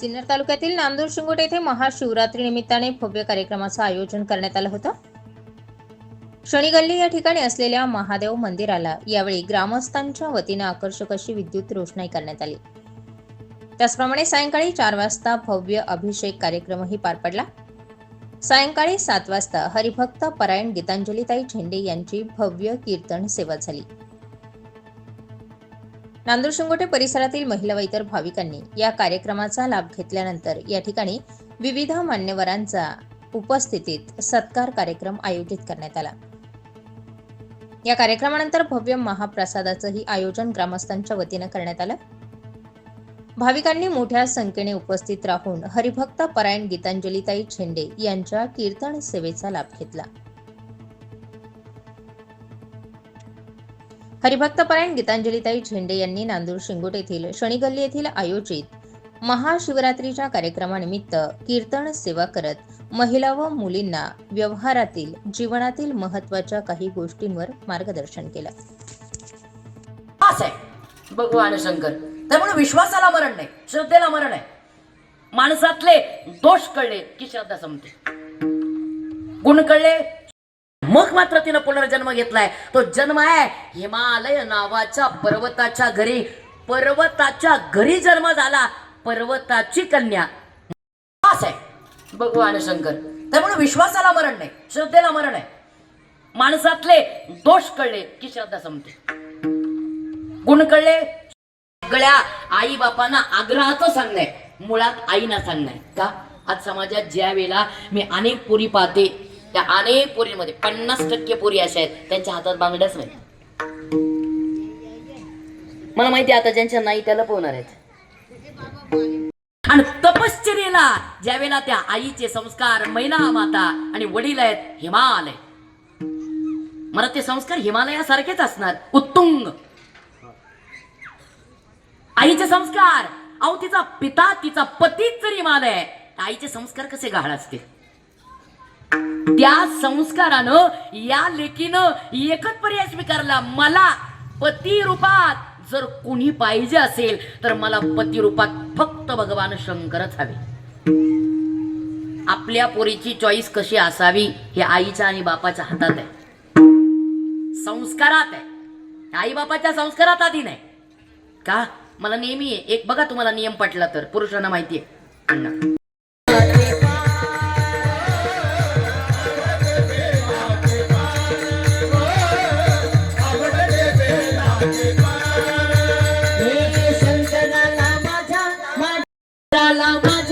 सिन्नर तालुक्यातील नांदूर शिंगोटे येथे महाशिवरात्री निमित्ताने भव्य कार्यक्रमाचं आयोजन करण्यात आलं होतं. शनी गल्ली या ठिकाणी असलेल्या महादेव मंदिराला यावेळी ग्रामस्थांच्या वतीनं आकर्षक अशी विद्युत रोषणाई करण्यात आली. त्याचप्रमाणे सायंकाळी चार वाजता भव्य अभिषेक कार्यक्रमही पार पडला. सायंकाळी सात वाजता हरिभक्त परायण गीतांजलीताई झेंडे यांची भव्य कीर्तन सेवा झाली. नांदूर शिंगोटे परिसरातील महिला व इतर भाविकांनी या कार्यक्रमाचा लाभ घेतल्यानंतर या ठिकाणी विविध मान्यवरांचा उपस्थितीत सत्कार कार्यक्रम आयोजित करण्यात आला. या कार्यक्रमानंतर भव्य महाप्रसादाचंही आयोजन ग्रामस्थांच्या वतीनं करण्यात आलं. भाविकांनी मोठ्या संख्येने उपस्थित राहून हरिभक्त परायण गीतांजलीताई झेंडे यांच्या कीर्तन सेवेचा लाभ घेतला. हरिभक्तपरायण गीतांजलीताई झेंडे यांनी नांदूर शिंगोट येथील शनिगल्ली येथील आयोजित महाशिवरात्रीच्या कार्यक्रमानिमित्त कीर्तन सेवा करत महिला व मुलींना व्यवहारातील जीवनातील महत्त्वाच्या काही गोष्टींवर मार्गदर्शन केलं. आहे. भगवान शंकर त्यामुळे विश्वासाला मरण नाही श्रद्धेला मरण आहे. माणसातले दोष कळले की श्रद्धा संपते. गुण कळले मग मात्र तिनं पुनर्जन्म घेतलाय. तो जन्म आहे हिमालय नावाच्या पर्वताच्या घरी. पर्वताच्या घरी जन्म झाला. पर्वताची कन्या. आहे. भगवान शंकर. त्यामुळे विश्वासाला मरण नाही श्रद्धेला मरण आहे. माणसातले दोष कळले की श्रद्धा संपते. गुण कळले सगळ्या आई बापांना आग्रहाचं सांगणंय मुळात आईना सांगणंय का? आज समाजात ज्या वेळेला मी अनेक पुरी पाहते त्या अनेक पोरीमध्ये पन्नास टक्के पोरी अशा आहेत त्यांच्या हातात बांगड्याच नाही मला माहिती आता ज्यांच्या नाही त्याला पोहणार आहेत. आणि तपश्चर्येला ज्या वेळेला त्या आईचे संस्कार मैना माता आणि वडील आहेत हिमालय. मला ते संस्कार हिमालयासारखेच असणार. उत्तुंग. आईचे संस्कार अहो तिचा पिता तिचा पतीच जरी हिमालय आहे, आईचे संस्कार कसे गहाळ असते त्या संस्कारानं या लेकीनं एकच पर्याय स्वीकारला. मला पती रूपात जर कोणी पाहिजे असेल तर मला पती रूपात फक्त भगवान शंकरच हवे. आपल्या पोरीची चॉईस कशी असावी हे आईच्या आणि बापाच्या हातात आहे. संस्कारात आहे. आई बापाच्या संस्कारात आधी नाही का? मला नेहमी एक बघा तुम्हाला नियम पटला तर. पुरुषांना माहिती आहे. अण्णा. I want.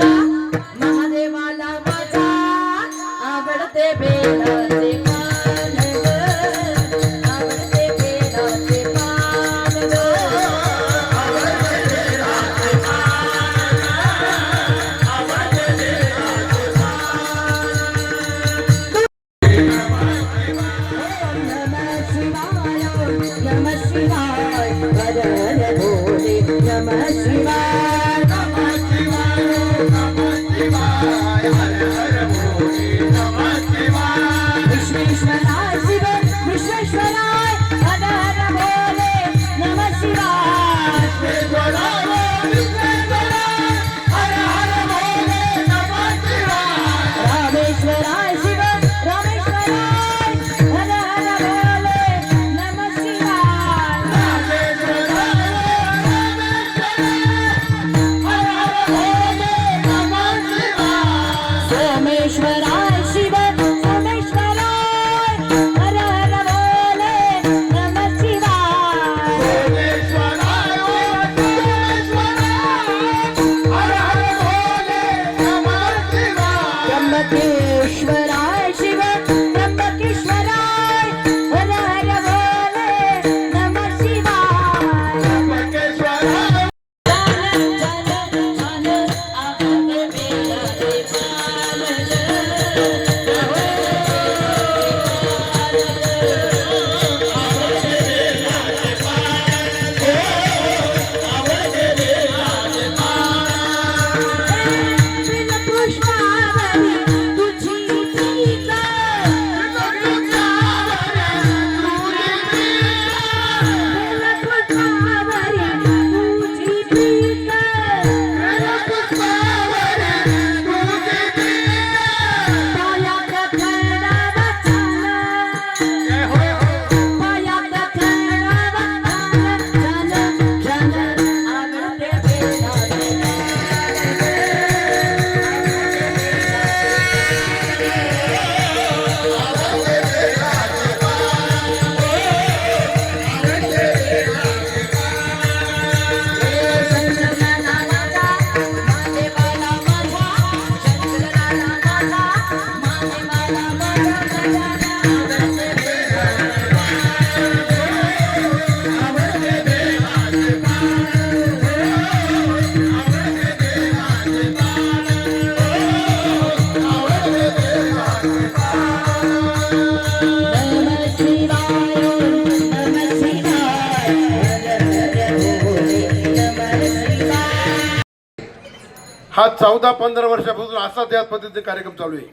आज चौदा पंधरा वर्षापासून असा त्या पद्धतीने कार्यक्रम चालू आहे.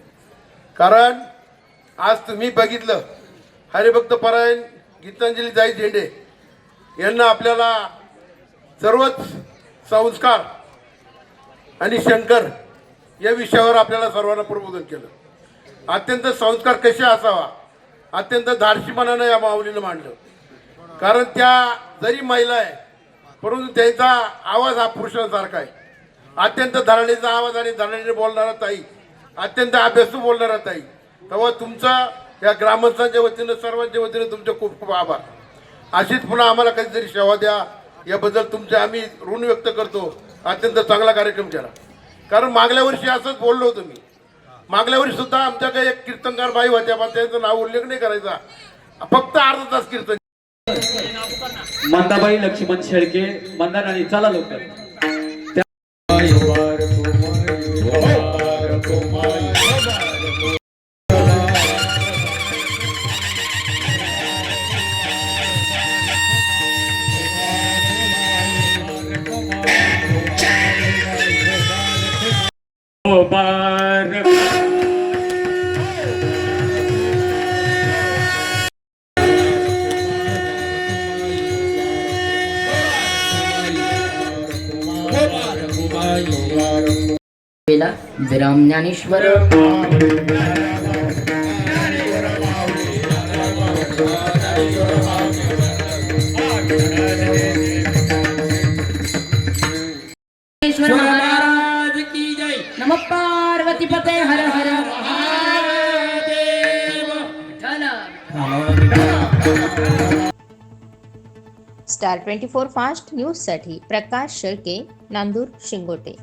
कारण आज तुम्ही बघितलं हरिभक्त परायण गीतांजली जाई झेंडे यांना आपल्याला सर्वच संस्कार आणि शंकर या विषयावर आपल्याला सर्वांना प्रबोधन केलं. अत्यंत संस्कार कसे असावा? अत्यंत धाडशीपणानं या माऊलीनं मांडलं. कारण त्या जरी महिला आहे परंतु त्यांचा आवाज हा पुरुषांसारखा आहे. अत्यंत धरणीचा आवाज आणि धरणीने बोलणारा ताई अत्यंत अभ्यासू बोलणारा ताई. तेव्हा तुमचा या ग्रामस्थांच्या वतीनं सर्वांच्या वतीनं तुमचे खूप खूप आभार. अशीच पुन्हा आम्हाला कधीतरी सेवा द्या. याबद्दल तुमचे आम्ही ऋण व्यक्त करतो. अत्यंत चांगला कार्यक्रम केला. कारण मागल्या वर्षी असंच बोललो होतो मी. मागल्या वर्षी सुद्धा आमच्याकडे एक कीर्तनकार बाई होत्या पण त्यांचं नाव उल्लेख नाही करायचा. फक्त अर्धा तास कीर्तन. मंदाबाई लक्ष्मण शेळके मंदाराणी चला लवकर. मुबारक विराम ज्ञानेश्वर. नम पार्वती पते हर हर स्टार ट्वेंटी फोर फास्ट न्यूजसाठी प्रकाश शेळके नांदूर शिंगोटे.